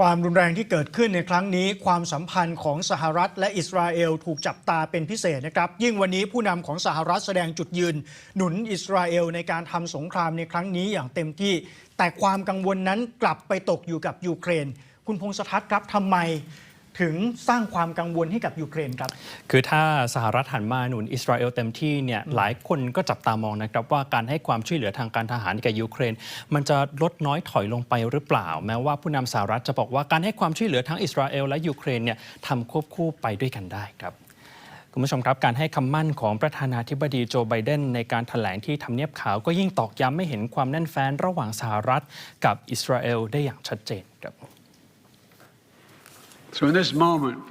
ความรุนแรงที่เกิดขึ้นในครั้งนี้ ความสัมพันธ์ของสหรัฐและอิสราเอลถูกจับตาเป็นพิเศษนะครับ ยิ่งวันนี้ผู้นำของสหรัฐแสดงจุดยืน หนุนอิสราเอลในการทำสงครามในครั้งนี้อย่างเต็มที่ แต่ความกังวลนั้นกลับไปตกอยู่กับยูเครน คุณพงศธรครับทำไม ถึงสร้างความกังวลให้กับยูเครนครับ คือถ้าสหรัฐหันมาหนุนอิสราเอลเต็มที่เนี่ยหลายคนก็จับตามองนะครับว่าการให้ความช่วยเหลือทางการทหารแก่ยูเครน มันจะลดน้อยถอยลงไปหรือเปล่า แม้ว่าผู้นำสหรัฐจะบอกว่าการให้ความช่วยเหลือทั้งอิสราเอลและยูเครนเนี่ยทำควบคู่ไปด้วยกันได้ครับคุณผู้ชมครับ การให้คำมั่นของประธานาธิบดีโจไบเดนในการถแถลงที่ทำเนียบขาวก็ยิ่งตอกย้ำไม่เห็นความแน่นแฟ้นระหว่างสหรัฐกับอิสราเอลได้อย่างชัดเจนครับ So in this moment,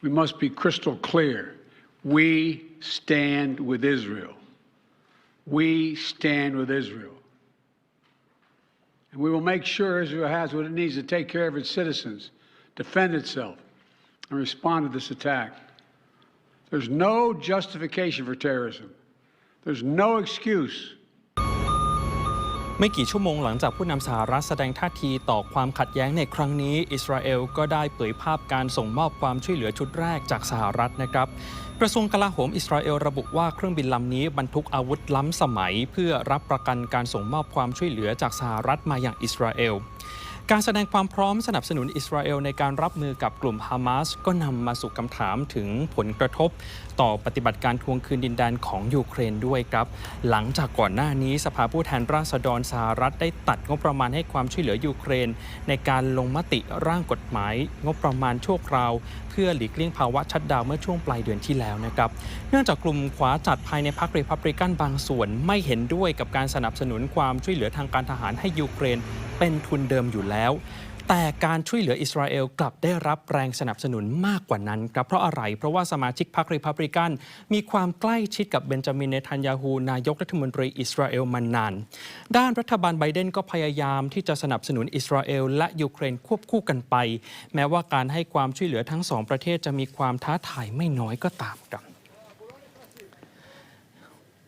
we must be crystal clear. We stand with Israel. We stand with Israel. And we will make sure Israel has what it needs to take care of its citizens, defend itself, and respond to this attack. There's no justification for terrorism. There's no excuse ไม่กี่ชั่วโมงหลังจากผู้นำสหรัฐแสดงท่าทีต่อความขัดแย้งในครั้งนี้ อิสราเอลก็ได้เผยภาพการส่งมอบความช่วยเหลือชุดแรกจากสหรัฐนะครับ กระทรวงกลาโหมอิสราเอลระบุว่าเครื่องบินลำนี้บรรทุกอาวุธล้ำสมัย เพื่อรับประกันการส่งมอบความช่วยเหลือจากสหรัฐมาอย่างอิสราเอล การแสดงความพร้อมสนับสนุนอิสราเอลในการรับมือกับกลุ่มฮามาสก็นำมาสู่คำถามถึงผลกระทบ ต่อปฏิบัติการทวงคืนดินแดนของยูเครนด้วยครับ หลังจากก่อนหน้านี้สภาผู้แทนราษฎรสหรัฐได้ตัดงบประมาณให้ความช่วยเหลือยูเครน ในการลงมติร่างกฎหมาย งบประมาณชั่วคราว พื่อหลีกเลี่ยงภาวะชัดดาวเมื่อช่วงปลายเดือนที่แล้วนะครับ เนื่องจากกลุ่มขวาจัดภายในพรรครีพับริกันบางส่วนไม่เห็นด้วยกับการสนับสนุนความช่วยเหลือทางการทหารให้ยูเครน เป็นทุนเดิมอยู่แล้ว แต่การช่วยเหลืออิสราเอลกลับได้รับแรงสนับสนุนมากกว่านั้นครับเพราะอะไร เพราะว่าสมาชิกพรรครีพับริกัน มีความใกล้ชิดกับเบนจามินเนทันยาฮูนายกรัฐมนตรีอิสราเอลมานาน ด้านรัฐบาลไบเดนก็พยายามที่จะสนับสนุนอิสราเอลและยูเครนควบคู่กันไป แม้ว่าการให้ความช่วยเหลือทั้งสองประเทศจะมีความท้าทายไม่น้อยก็ตามครับ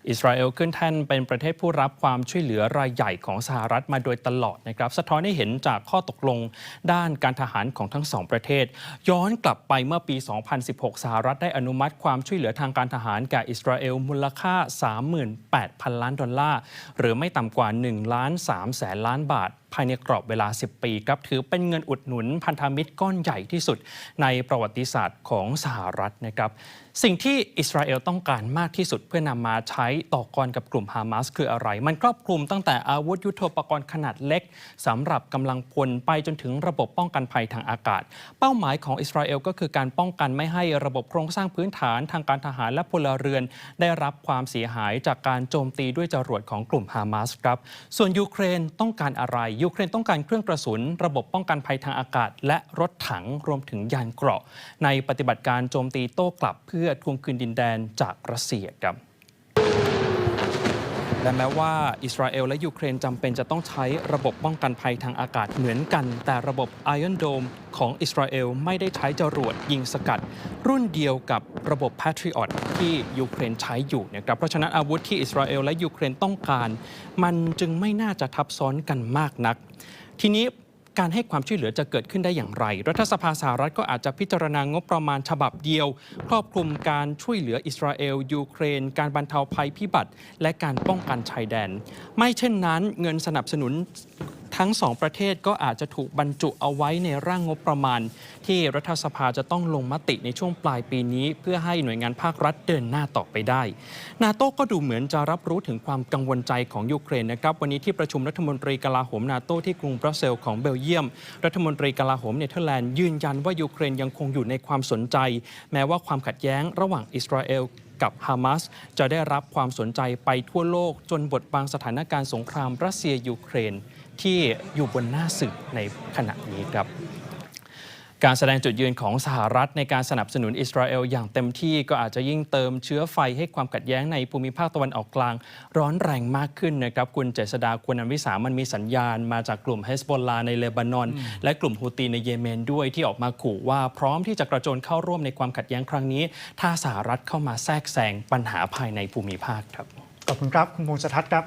อิสราเอลขึ้นแท่นเป็นประเทศผู้รับความช่วยเหลือรายใหญ่ของสหรัฐมาโดยตลอดนะครับ สะท้อนให้เห็นจากข้อตกลงด้านการทหารของทั้งสองประเทศ ย้อนกลับไปเมื่อปี 2016 สหรัฐได้อนุมัติความช่วยเหลือทางการทหารแก่อิสราเอลมูลค่า 38,000 ล้านดอลลาร์ หรือไม่ต่ำกว่า1ล้าน3แสนล้านบาท ภายในกรอบเวลา 10 ปีครับถือเป็นเงินอุดหนุนพันธมิตรก้อนใหญ่ที่สุดในประวัติศาสตร์ของสหรัฐนะครับสิ่งที่อิสราเอลต้องการมากที่สุดเพื่อนำมาใช้ต่อกรกับกลุ่มฮามาสคืออะไร มันครอบคลุมตั้งแต่อาวุธยุโทโธปกรณ์ขนาดเล็กสำหรับกำลังพลไปจนถึงระบบป้องกันภัยทางอากาศ เป้าหมายของอิสราเอลก็คือการป้องกันไม่ให้ระบบโครงสร้างพื้นฐานทางการทหารและพลเรือน ได้รับความเสียหายจากการโจมตีด้วยจรวดของกลุ่มฮามาสครับ ส่วนยูเครนต้องการอะไรยูเครนต้องการเครื่องกระสุน ระบบป้องกันภัยทางอากาศ และรถถังรวมถึงยานเกราะ ในปฏิบัติการโจมตีโต้กลับเพื่อทวงคืนดินแดนจากรัสเซียครับ และแม้ว่าอิสราเอลและยูเครนจำเป็นจะต้องใช้ระบบป้องกันภัยทางอากาศเหมือนกัน แต่ระบบ Iron Dome ของอิสราเอลไม่ได้ใช้จรวดยิงสกัด รุ่นเดียวกับระบบ Patriot ที่ยูเครนใช้อยู่นะครับเพราะฉะนั้นอาวุธที่อิสราเอลและยูเครนต้องการ มันจึงไม่น่าจะทับซ้อนกันมากนัก ทีนี้ การให้ความช่วยเหลือจะเกิดขึ้นได้อย่างไร รัฐสภาสหรัฐก็อาจจะพิจารณางบประมาณฉบับเดียว ครอบคลุมการช่วยเหลืออิสราเอล ยูเครน การบรรเทาภัยพิบัติ และการป้องกันชายแดน ไม่เช่นนั้นเงินสนับสนุน ทั้งสองประเทศก็อาจจะถูกบรรจุเอาไว้ในร่างงบประมาณ ที่รัฐสภาจะต้องลงมติในช่วงปลายปีนี้ เพื่อให้หน่วยงานภาครัฐเดินหน้าต่อไปได้ นาโต้ก็ดูเหมือนจะรับรู้ถึงความกังวลใจของยูเครนนะครับวันนี้ที่ประชุมรัฐมนตรีกลาโหมนาโต้ที่กรุงบรัสเซลของเบลเยียม รัฐมนตรีกลาโหมเนเธอร์แลนด์ยืนยันว่ายูเครนยังคงอยู่ในความสนใจ แม้ว่าความขัดแย้งระหว่างอิสราเอลกับฮามาสจะได้รับความสนใจไปทั่วโลกจนบทบังสถานการณ์สงครามรัสเซียยูเครน ที่อยู่บนหน้าสื่อในขณะนี้ครับการแสดงจุดยืนของสหรัฐในการสนับสนุนอิสราเอลอย่างเต็มที่ก็อาจจะยิ่งเติมเชื้อไฟให้ความขัดแย้งในภูมิภาคตะวันออกกลาง ร้อนแรงมากขึ้นนะครับคุณเจษดาควรนันวิสามันมีสัญญาณมาจากกลุ่มเฮสบอลลาในเลบานอน และกลุ่มฮูตีในเยเมนด้วยที่ออกมาขู่ว่าพร้อมที่จะกระโจนเข้าร่วมในความขัดแย้งครั้งนี้ ถ้าสหรัฐเข้ามาแทรกแซงปัญหาภายในภูมิภาคครับขอบคุณครับคุณพงศทัศน์ครับ